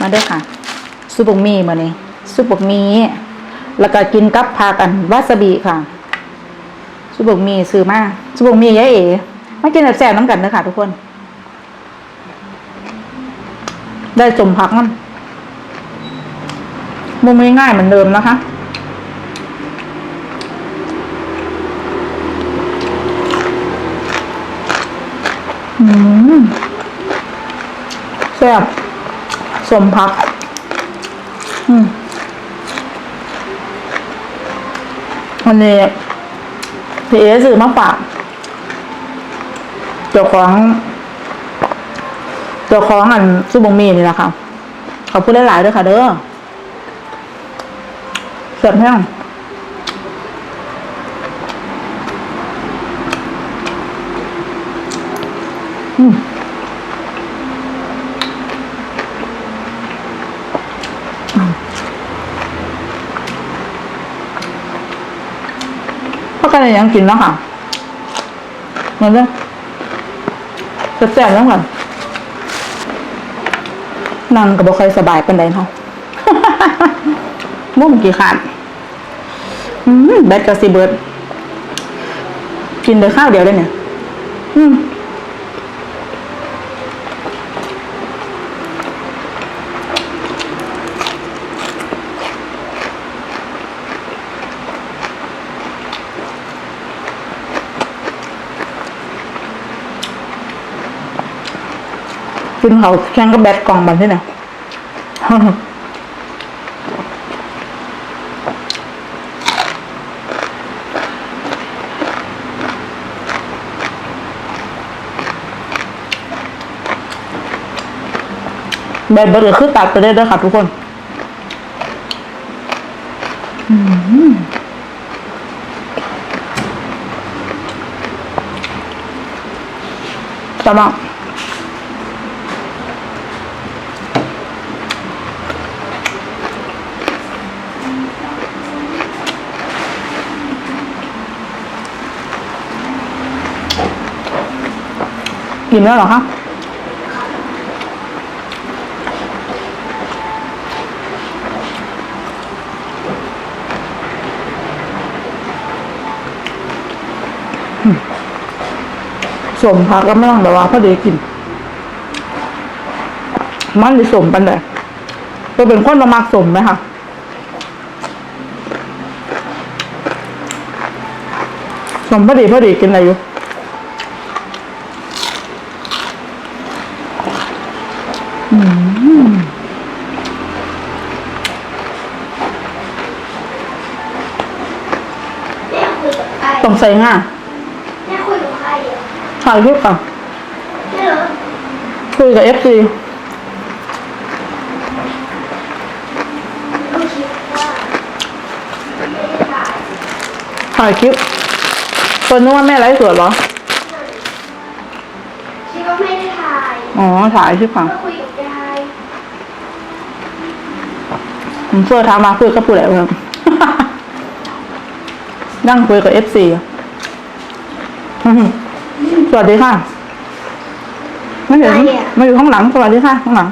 มาเด้อค่ะ ซุปบกมีมานี่ซุปบกมี แล้วก็กินกับพากันวาซาบิค่ะ ซุปบกมีซื้อมาซุปบกมียายเอ๋มากินแบบแซ่บน้ำกันเด้อค่ะ ทุกคน ได้สมพักมันมุมง่ายๆเหมือนเดิมนะคะอืมแซ่บ สมพัก อืมวันนี้พี่เอซื้อมาฝากเจ้าของเจ้าของอันซูบงมีนี่แหละค่ะขอบคุณหลายๆด้วยค่ะ เด้อเสร็จแห้งอืม เพราะกันยังกินแล้วค่ะเหมือนเดิมแซ่บแล้วค่ะนั่งกับบใครสบายเป็นไรเนาะมุ่งกี่ขาดอืมแบตกระสีเบิร์ดกินเดี๋ยวข้าวเดียวได้เนี่ย อืม กินเขาแข่งกับแบตกล่องมันใช่ไหมแบตเบอร์คือตัดไปได้ด้วยค่ะทุกคนอืมสมัคร กินแล้วเหรอคะสมพักก็ไม่ต้องแบบว่าพอดีกิน มันหรือสมปันเลยจะเป็นคนละมักสมไหมคะสมพอดีพอดีกินอะไรอยู่อืม แม่คุยกับใคร ต้องใส่ง่าแม่คุยกับใครอะถ่ายคลิปค่ะแม่เหรอคุยกับเอฟซีลูกคิดว่าไม่ได้ถ่ายถ่ายคลิปคนนึกว่าแม่ไลฟ์สดเหรอ คิดว่าไม่ได้ถ่ายอ๋อ ถ่ายคลิปค่ะก็คุยกับยายผมเพื่อทามาเพื่อก็พูดอะไรบ้าง นั่งคุยกับเอฟซีสวัสดีค่ะ ไม่เห็นไม่อยู่ข้างหลังสวัสดีค่ะ ข้างหลัง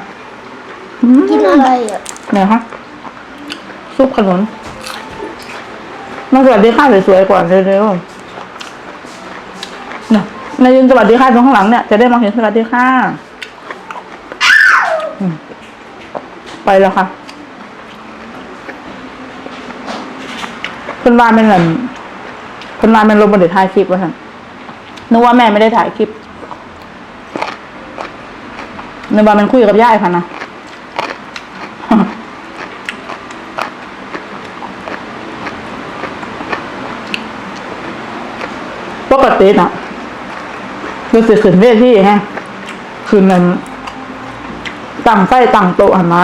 อืมกินอะไรอะไหนคะซุปขนุนมาสวัสดีค่ะสวยๆก่อนเร็วๆเนี่ยนายยืนสวัสดีค่ะตรงข้างหลังเนี่ยจะได้มองเห็นสวัสดีค่ะอืมไปแล้วค่ะคุณวานเป็นเหมื อนคุณวานเป็นลมบนเดี๋ยวถ่ายคลิปวะท่านนึกว่าแม่ไม่ได้ถ่ายคลิปนึกว่ามันคุยกับย่ายค่ะนะปกติน่ะคือสิขึ้นเวทีฮะคือมันตั้งไฟตั้งโต๊ะหันมา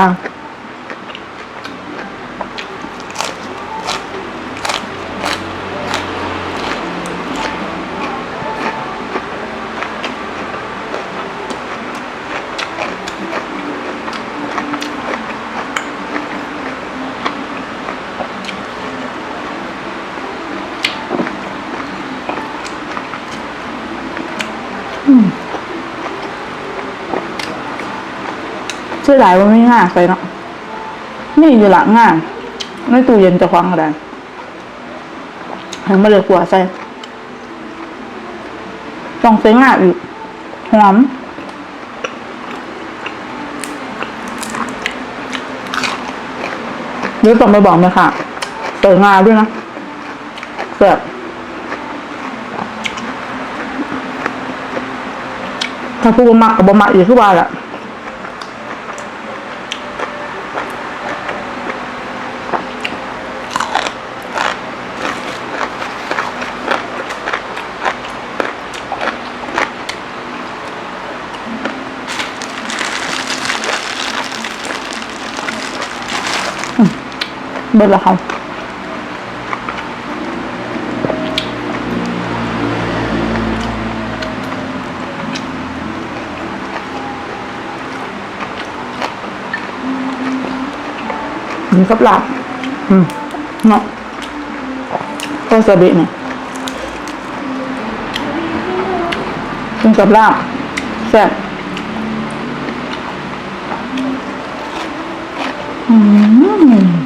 ชื่อหลายว่าไม่ง่ายไปเนาะนี่อยู่หลังง่ายในตู้เย็นจะคว้างอะไรห็นมาเลยกลัวใส่ต้องใส่ง่ายอีกหอมเดี๋ยวต้องไปบอกเลยค่ะใส่งาด้วยนะเสียบถ้าพูดว่มักกับบะมักอีกคือว่าแหละ เบิดละครับนี่กับลาบอืมเนาะก็สบิเนี่ยกินกับลาบแซ่บอืม